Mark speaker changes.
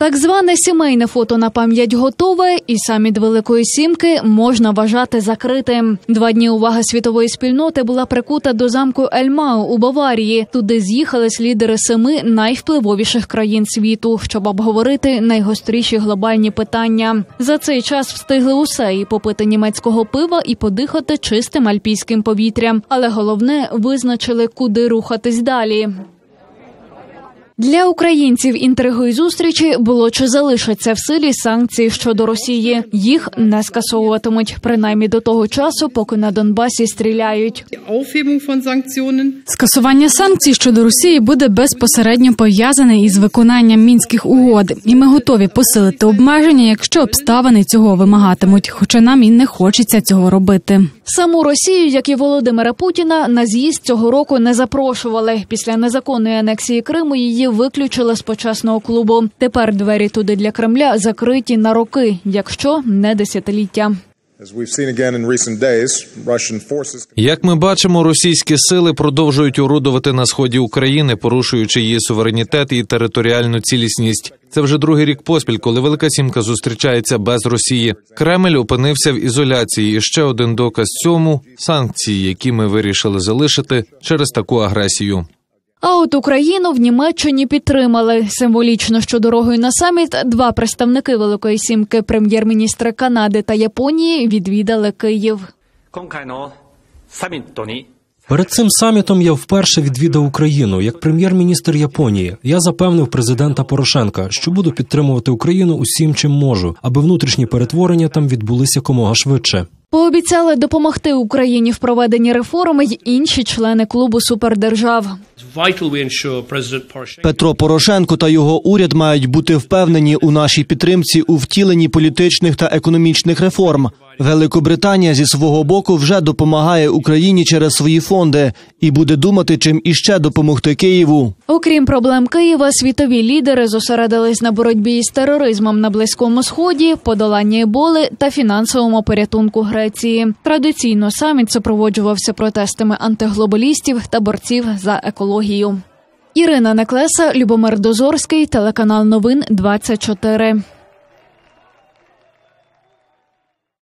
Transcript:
Speaker 1: Так зване сімейне фото на пам'ять готове, і саміт Великої Сімки можна вважати закритим. Два дні уваги світової спільноти була прикута до замку Ельмау у Баварії. Туди з'їхались лідери семи найвпливовіших країн світу, щоб обговорити найгостріші глобальні питання. За цей час встигли усе і попити німецького пива, і подихати чистим альпійським повітрям. Але головне визначили, куди рухатись далі. Для українців інтригою зустрічі було чи залишаться в силі санкції щодо Росії. Їх не скасовуватимуть принаймні до того часу, поки на Донбасі стріляють.
Speaker 2: Скасування санкцій щодо Росії буде безпосередньо пов'язане із виконанням мінських угод, і ми готові посилити обмеження, якщо обставини цього вимагатимуть. Хоча нам і не хочеться цього робити.
Speaker 1: Саму Росію, як і Володимира Путіна, на з'їзд цього року не запрошували. Після незаконної анексії Криму її виключили з почесного клубу. Тепер двері туди для Кремля закриті на роки, якщо не десятиліття.
Speaker 3: Як ми бачимо, російські сили продовжують орудувати на сході України, порушуючи її суверенітет і територіальну цілісність. Це вже другий рік поспіль, коли Велика Сімка зустрічається без Росії. Кремль опинився в ізоляції. І ще один доказ цьому санкції, які ми вирішили залишити через таку агресію.
Speaker 1: А от Україну в Німеччині підтримали символічно, що дорогою на саміт два представники Великої Сімки прем'єр-міністра Канади та Японії відвідали Київ.
Speaker 4: Перед цим самітом я вперше відвідав Україну як прем'єр-міністр Японії. Я запевнив президента Порошенка, що буду підтримувати Україну усім, чим можу, аби внутрішні перетворення там відбулися комога швидше.
Speaker 1: Пообіцяли допомогти Україні в проведенні реформи й інші члени клубу супердержав.
Speaker 5: Петро Порошенко та його уряд мають бути впевнені у нашій підтримці у втіленні політичних та економічних реформ. Великобританія зі свого боку вже допомагає Україні через свої фонди і буде думати, чим іще допомогти Києву.
Speaker 1: Окрім проблем Києва, світові лідери зосередились на боротьбі із тероризмом на близькому сході, подоланні еболи та фінансовому порятунку Греції. Традиційно саміт супроводжувався протестами антиглобалістів та борців за екологію. Ірина Неклеса, Любомир Дозорський, телеканал Новин 24.